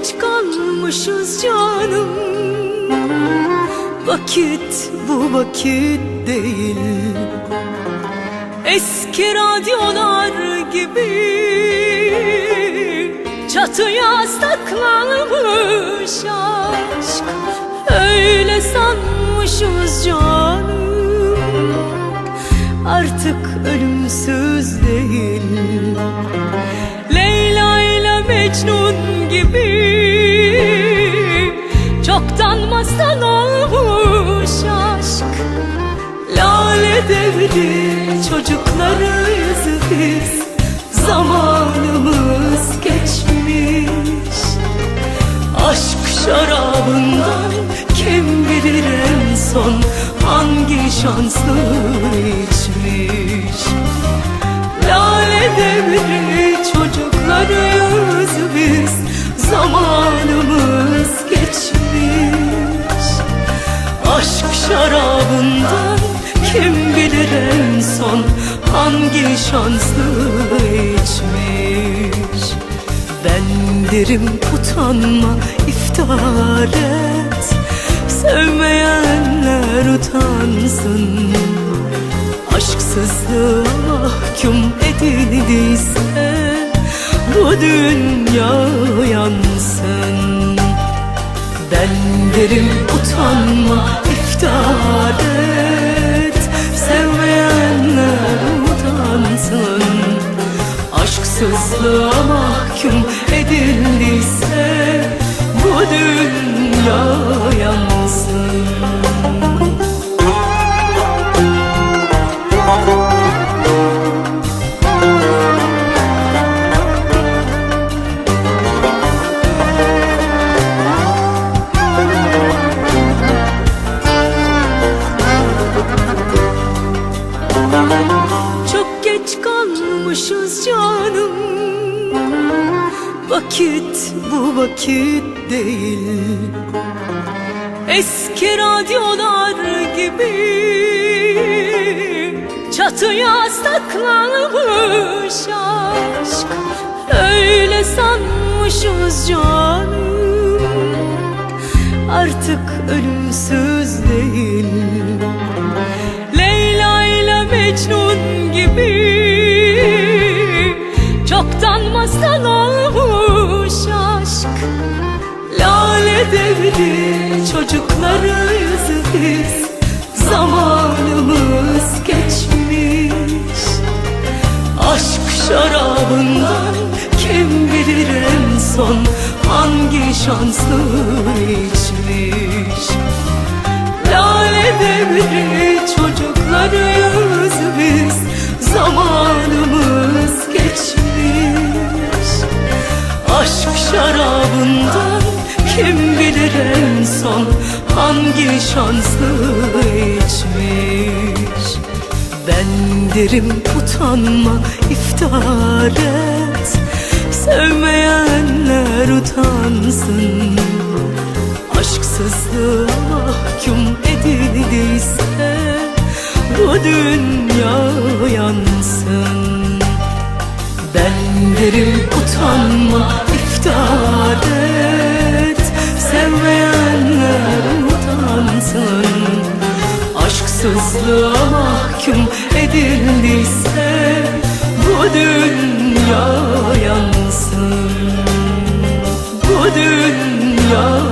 geç kalmışız canım. Vakit bu vakit değil. Eski radyolar gibi Çatıya saklanmış aşk. Öyle sanmışız canım. Artık ölümsüz değil. Leyla ile Mecnun gibi Çoktan masal olmuş aşk. Lale devri çocuklarıyız biz Zamanımız geçmiş. Aşk şarabından kim bilir en son Hangi şanslı içmiş? Lale devri çocuklarıyız biz Zamanımız şarabından kim bilir en son Hangi şanslı içmiş? Ben derim utanma iftihar et. Sevmeyenler utansın. Aşksızlığa mahkum edildiyse Bu dünya yansın. Ben derim utanma iftihar et Sevmeyenler utansın. Aşksızlığa mahkum edildiyse Bu dünya yansın kalmışız canım. Vakit bu vakit değil. Eski radyolar gibi Çatıya saklanmış aşk. Öyle sanmışız canım. Artık ölümsüz değil. Leyla ile Mecnun gibi masal olmuş aşk. Lale devri çocuklarıyız biz Zamanımız geçmiş. Aşk şarabından kim bilir en son Hangi şanslı içmiş? Lale devri çocuklarıyız biz Zamanımız şarabından kim bilir en son Hangi şanslı içmiş? Ben derim utanma iftihar et. Sevmeyenler utansın. Aşksızlığa mahkum edildiyse Bu dünya yansın. Ben derim utanma Aşksızlığa mahkum edildiyse Bu dünya yansın. Bu dünya